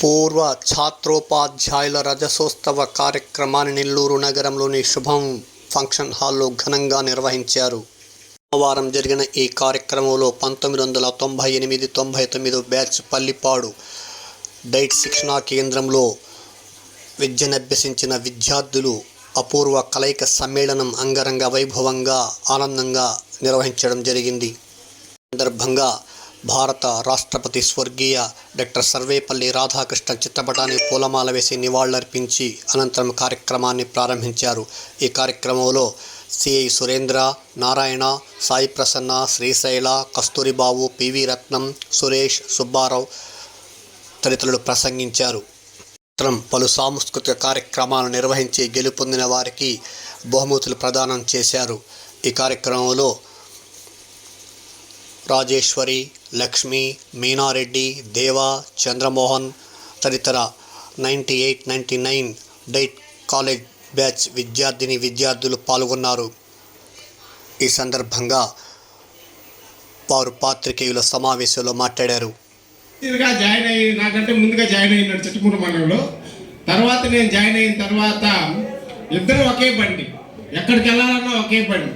పూర్వ ఛాత్రోపాధ్యాయుల రజసోత్సవ కార్యక్రమాన్ని నెల్లూరు నగరంలోని శుభం ఫంక్షన్ హాల్లో ఘనంగా నిర్వహించారు. సోమవారం జరిగిన ఈ కార్యక్రమంలో పంతొమ్మిది వందల తొంభై ఎనిమిది తొంభై తొమ్మిది బ్యాచ్ పల్లిపాడు డైట్ శిక్షణా కేంద్రంలో విద్యనభ్యసించిన విద్యార్థులు అపూర్వ కలయిక సమ్మేళనం అంగరంగ వైభవంగా ఆనందంగా నిర్వహించడం జరిగింది. సందర్భంగా భారత రాష్ట్రపతి స్వర్గీయ డాక్టర్ సర్వేపల్లి రాధాకృష్ణ చిత్రపటానికి పూలమాల వేసి నివాళులర్పించి అనంతరం కార్యక్రమాన్ని ప్రారంభించారు. ఈ కార్యక్రమంలో సిఐ సురేంద్ర నారాయణ సాయి ప్రసన్న శ్రీశైల కస్తూరిబాబు పివి రత్నం సురేష్ సుబ్బారావు తదితరులు ప్రసంగించారు. అనంతరం పలు సాంస్కృతిక కార్యక్రమాలు నిర్వహించి గెలుపొందిన వారికి బహుమతులు ప్రదానం చేశారు. ఈ కార్యక్రమంలో రాజేశ్వరి లక్ష్మి మీనారెడ్డి దేవా చంద్రమోహన్ తదితర ninety eight ninety nine DIET college batch విద్యార్థిని విద్యార్థులు పాల్గొన్నారు. ఈ సందర్భంగా వారు పాత్రికేయుల సమావేశంలో మాట్లాడారు. జాయిన్ అయ్యి నాకంటే ముందుగా జాయిన్ అయినాడు చిట్టుమూరు మండలంలో. తర్వాత నేను జాయిన్ అయిన తర్వాత ఇద్దరు ఒకే బండి. ఎక్కడికి వెళ్ళాలన్నా ఒకే బండి.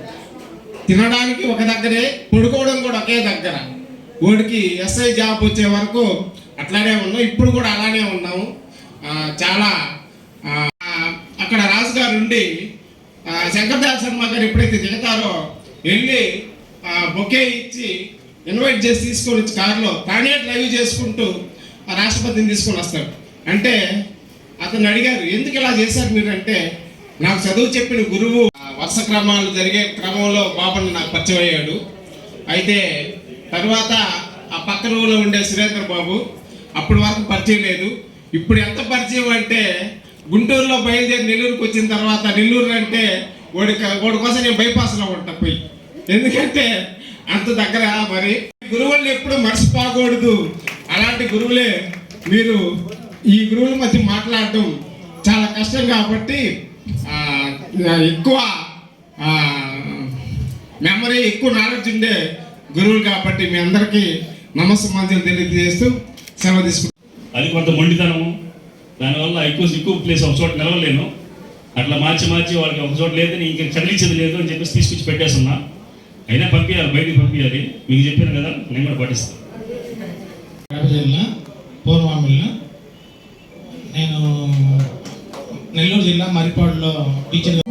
తినడానికి ఒక దగ్గరే పడుకోవడం కూడా ఒకే దగ్గర. వాడికి ఎస్ఐ జాబ్ వచ్చే వరకు అట్లానే ఉన్నాం. ఇప్పుడు కూడా అలానే ఉన్నాము చాలా అక్కడ రాజుగారు ఉండి శంకర్దాస్ శర్మ గారు ఎప్పుడైతే దిగుతారో వెళ్ళి బొకే ఇచ్చి ఇన్వైట్ చేసి తీసుకొని వచ్చి కారులో తానే డ్రైవ్ చేసుకుంటూ ఆ రాష్ట్రపతిని తీసుకొని వస్తాడు అంటే అతను అడిగారు ఎందుకు ఇలా చేశారు మీరు? అంటే నాకు చదువు చెప్పిన గురువు వరుస క్రమాలు జరిగే క్రమంలో బాబన్ నాకు పరిచయం అయ్యాడు. అయితే తర్వాత ఆ పక్క ఊళ్ళో ఉండే సురేంద్ర బాబు అప్పటి వరకు పరిచయం లేదు. ఇప్పుడు ఎంత పరిచయం అంటే గుంటూరులో బయలుదేరి నెల్లూరుకి వచ్చిన తర్వాత నెల్లూరు అంటే వాడి వాడి కోసం నేను బైపాస్లో ఉంటా పోయి. ఎందుకంటే అంత దగ్గర మరి. గురువుల్ని ఎప్పుడు మర్చిపోకూడదు. అలాంటి గురువులే మీరు ఈ గురువుల మధ్య మాట్లాడటం చాలా కష్టం కాబట్టి ఎక్కువ మెమరీ ఎక్కువ నాలెడ్జ్ ఉండే గురువులు కాబట్టి మీ అందరికీ నమస్సమాజం తెలియజేస్తూ సెలవు తీసుకుంటాం అది కొంత మొండితనము. దానివల్ల ఎక్కువ ఎక్కువ ప్లేస్ ఒక చోట నిలవలేను. అట్లా మార్చి మార్చి వాళ్ళకి ఒక చోట లేదని ఇంక కదిలించేది లేదు అని చెప్పేసి తీసుకొచ్చి పెట్టేస్తున్నా. అయినా పంపించాలి బయటికి పంపించాలి మీకు చెప్పాను కదా నేను కూడా పాటిస్తాను జిల్లా పూర్వామిల్ల నేను నెల్లూరు జిల్లా మరిపాడులో టీచర్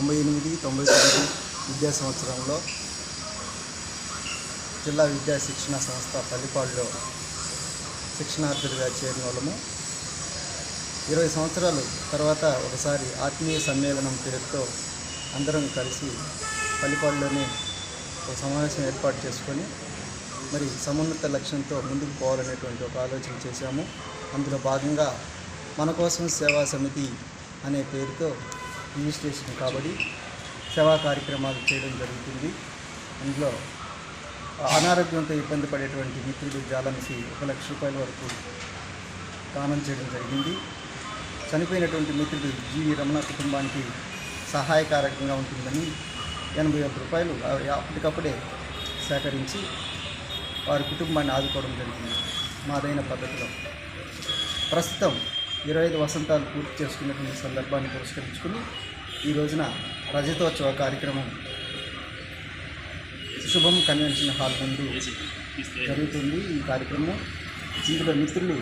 తొంభై ఎనిమిది తొంభై తొమ్మిది విద్యా సంవత్సరంలో జిల్లా విద్యా శిక్షణ సంస్థ పల్లిపాడులో శిక్షణార్థులుగా చేరిన వాళ్ళము. ఇరవై సంవత్సరాలు తర్వాత ఒకసారి ఆత్మీయ సమ్మేళనం పేరుతో అందరం కలిసి పల్లిపాడులోనే ఒక సమావేశం ఏర్పాటు చేసుకొని మరి సమున్నత లక్ష్యంతో ముందుకు పోవాలనేటువంటి ఒక ఆలోచన చేశాము. అందులో భాగంగా మన కోసం సేవా సమితి అనే పేరుతో రిజిస్ట్రేషన్ కాబట్టి సేవా కార్యక్రమాలు చేయడం జరుగుతుంది. ఇందులో అనారోగ్యంతో ఇబ్బంది పడేటువంటి మిత్రుడు జాలన్సి ఒక లక్ష రూపాయల వరకు దానం చేయడం జరిగింది. చనిపోయినటువంటి మిత్రుడు జీవి రమణ కుటుంబానికి సహాయకారకంగా ఉంటుందని ఎనభై ఒక్క రూపాయలు అప్పటికప్పుడే సేకరించి వారి కుటుంబాన్ని ఆదుకోవడం జరిగింది. మాదైన పద్ధతిలో. ప్రస్తుతం ఇరవై ఐదు వసంతాలు పూర్తి చేసుకున్నటువంటి సందర్భాన్ని పురస్కరించుకుని ఈ రోజున రజతోత్సవ కార్యక్రమం శుభం కన్వెన్షన్ హాల్ ముందు జరుగుతుంది. ఈ కార్యక్రమం ఇందులో మిత్రులు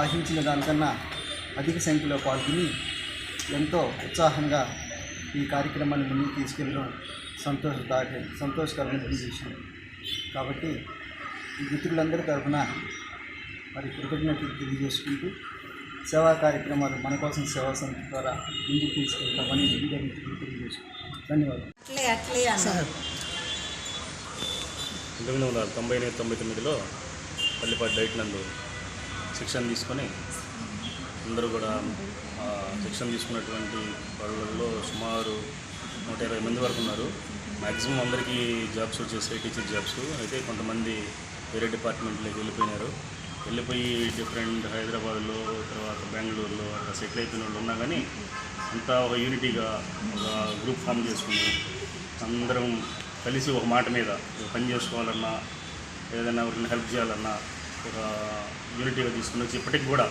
ఆశించిన దానికన్నా అధిక సంఖ్యలో పాల్గొని ఎంతో ఉత్సాహంగా ఈ కార్యక్రమాన్ని ముందుకు తీసుకెళ్ళడం సంతోషదాయక సంతోషకరమైన విషయం. కాబట్టి ఈ మిత్రులందరి తరఫున మరి కృతజ్ఞతలు తెలియజేసుకుంటూ సేవా కార్యక్రమాలు మన కోసం సేవా సంస్థ ద్వారా ముందుకు తీసుకెళ్తామని ధన్యవాదాలు. అట్లే అట్లే అన్నారు పంతొమ్మిది వందల తొంభై ఎనిమిది తొంభై తొమ్మిదిలో పల్లిపాటి డైట్ నందు శిక్షణ తీసుకొని అందరూ కూడా శిక్షణ తీసుకున్నటువంటి వాళ్ళలో సుమారు నూట ఇరవై మంది వరకు ఉన్నారు. మ్యాక్సిమం అందరికీ జాబ్స్ వచ్చేసాయి టీచర్ జాబ్స్. అయితే కొంతమంది వేరే డిపార్ట్మెంట్లోకి వెళ్ళిపోయినారు. వెళ్ళిపోయి డిఫరెంట్ హైదరాబాద్లో తర్వాత బెంగళూరులో అట్లా సెటిల్ అయిపోయిన వాళ్ళు ఉన్నా కానీ అంతా ఒక యూనిటీగా ఒక గ్రూప్ ఫామ్ చేసుకుని అందరం కలిసి ఒక మాట మీద పని చేసుకోవాలన్నా ఏదైనా ఎవరిని హెల్ప్ చేయాలన్నా ఒక యూనిటీగా తీసుకుని వచ్చి ఇప్పటికి కూడా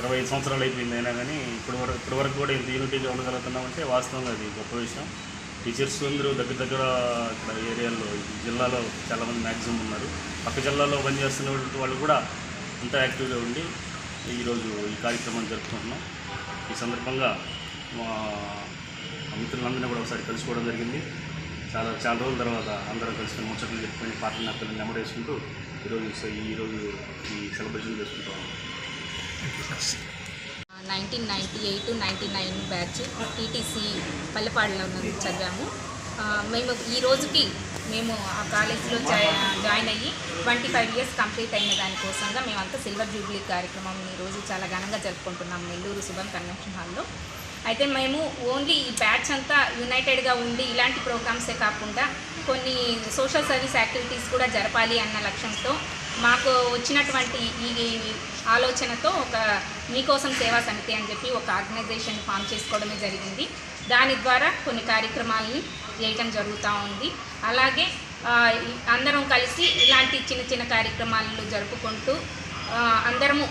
ఇరవై ఐదు సంవత్సరాలు అయిపోయింది అయినా కానీ ఇప్పటి వరకు ఇప్పటి వరకు కూడా ఇంత యూనిటీగా ఉండగలుగుతున్నామంటే వాస్తవంగా అది గొప్ప విషయం. టీచర్స్ అందరూ దగ్గర దగ్గర ఇక్కడ ఏరియాలో ఈ జిల్లాలో చాలామంది మ్యాక్సిమం ఉన్నారు. పక్క జిల్లాలో పనిచేస్తున్న వాళ్ళు- వాళ్ళు కూడా అంత యాక్టివ్గా ఉండి ఈరోజు ఈ కార్యక్రమాన్ని జరుపుకుంటున్నాం. ఈ సందర్భంగా మా మిత్రులందరినీ కూడా ఒకసారి కలుసుకోవడం జరిగింది. చాలా చాలా రోజుల తర్వాత అందరూ కలిసి ముచ్చట్లు చెప్పుకొని పాటలు నక్కలు నెమడేసుకుంటూ ఈరోజు ఈరోజు ఈ సెలబ్రేషన్ చేసుకుంటాం nineteen ninety eight ninety nine batch TTC పల్లెపాడులో ఉన్నది చదివాము. మేము ఈ రోజుకి మేము ఆ కాలేజీలో జాయిన్ అయ్యి ట్వంటీ ఫైవ్ ఇయర్స్ కంప్లీట్ అయిన దానికోసంగా మేమంతా సిల్వర్ జూబ్లీ కార్యక్రమం ఈరోజు చాలా ఘనంగా జరుపుకుంటున్నాం నెల్లూరు శుభం కన్వెన్షన్ హాల్లో. అయితే మేము ఓన్లీ ఈ బ్యాచ్ అంతా యునైటెడ్గా ఉండి ఇలాంటి ప్రోగ్రామ్సే కాకుండా కొన్ని సోషల్ సర్వీస్ యాక్టివిటీస్ కూడా జరపాలి అన్న లక్ష్యంతో మాకు వచ్చినటువంటి ఈ ఆలోచనతో ఒక మీకోసం సేవా సమితి అని చెప్పి ఒక ఆర్గనైజేషన్ ఫామ్ చేసుకోవడమే జరిగింది. దాని ద్వారా కొన్ని కార్యక్రమాలని చేయటం జరుగుతూ ఉంది. అలాగే అందరం కలిసి ఇలాంటి చిన్న చిన్న కార్యక్రమాలను జరుపుకుంటూ అందరము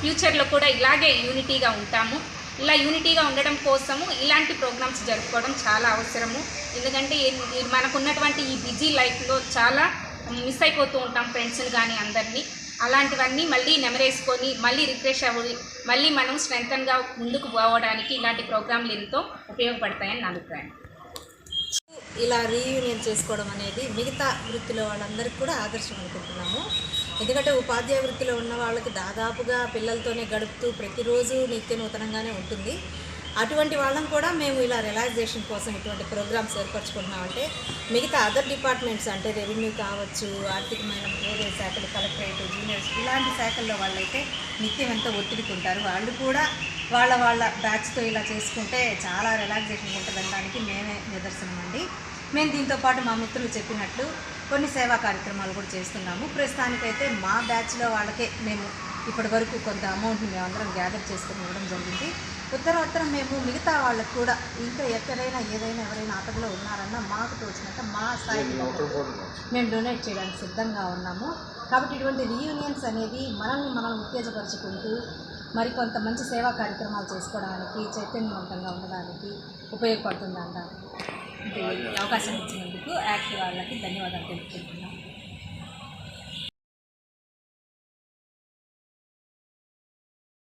ఫ్యూచర్లో కూడా ఇలాగే యూనిటీగా ఉంటాము. ఇలా యూనిటీగా ఉండడం కోసము ఇలాంటి ప్రోగ్రామ్స్ జరుపుకోవడం చాలా అవసరము. ఎందుకంటే మనకున్నటువంటి ఈ బిజీ లైఫ్లో చాలా మిస్ అయిపోతూ ఉంటాం ఫ్రెండ్స్ని కానీ అందరినీ. అలాంటివన్నీ మళ్ళీ నెమరేసుకొని మళ్ళీ రిఫ్రెష్ అవ్వి మళ్ళీ మనం స్ట్రెంగ్తన్గా ముందుకు పోవడానికి ఇలాంటి ప్రోగ్రాంలు ఎంతో ఉపయోగపడతాయని నా అభిప్రాయం. ఇలా రీయూనియన్ చేసుకోవడం అనేది మిగతా వృత్తిలో వాళ్ళందరికీ కూడా ఆదర్శం అనుకుంటున్నాము. ఎందుకంటే ఉపాధ్యాయ వృత్తిలో ఉన్న వాళ్ళకి దాదాపుగా పిల్లలతోనే గడుపుతూ ప్రతిరోజు నిత్య నూతనంగానే ఉంటుంది. అటువంటి వాళ్ళని కూడా మేము ఇలా రిలాక్సేషన్ కోసం ఇటువంటి ప్రోగ్రామ్స్ ఏర్పరచుకుంటున్నామంటే మిగతా అదర్ డిపార్ట్మెంట్స్ అంటే రెవెన్యూ కావచ్చు ఆర్థికమైన వేరే శాఖలు కలెక్టరేట్ జూనియర్స్ ఇలాంటి శాఖల్లో వాళ్ళైతే నిత్యం ఎంతో ఒత్తిడికి ఉంటారు వాళ్ళు కూడా వాళ్ళ వాళ్ళ బ్యాచ్తో ఇలా చేసుకుంటే చాలా రిలాక్సేషన్ ఉంటుందనడానికి మేమే నిదర్శనం అండి. మేము దీంతో పాటు మా మిత్రులు చెప్పినట్లు కొన్ని సేవా కార్యక్రమాలు కూడా చేస్తున్నాము. ప్రస్తుతానికైతే మా బ్యాచ్లో వాళ్ళకే మేము ఇప్పటి వరకు కొంత అమౌంట్ని మేమందరం గ్యాదర్ చేసుకుని ఇవ్వడం జరిగింది. ఉత్తరోత్తరం మేము మిగతా వాళ్ళకు కూడా ఇంకా ఎక్కడైనా ఏదైనా ఎవరైనా ఆపదలో ఉన్నారన్నా మాకు తోచినంత మా తగ్గట్టు మేము డొనేట్ చేయడానికి సిద్ధంగా ఉన్నాము. కాబట్టి ఇటువంటి రీయూనియన్స్ అనేది మనల్ని మనం ఉత్తేజపరుచుకుంటూ మరి కొంత మంచి సేవా కార్యక్రమాలు చేసుకోవడానికి చైతన్యవంతంగా ఉండడానికి ఉపయోగపడుతుందంట అవకాశం ఇచ్చినందుకు యాక్ట్ వాళ్ళకి ధన్యవాదాలు తెలుపుకుంటున్నాం.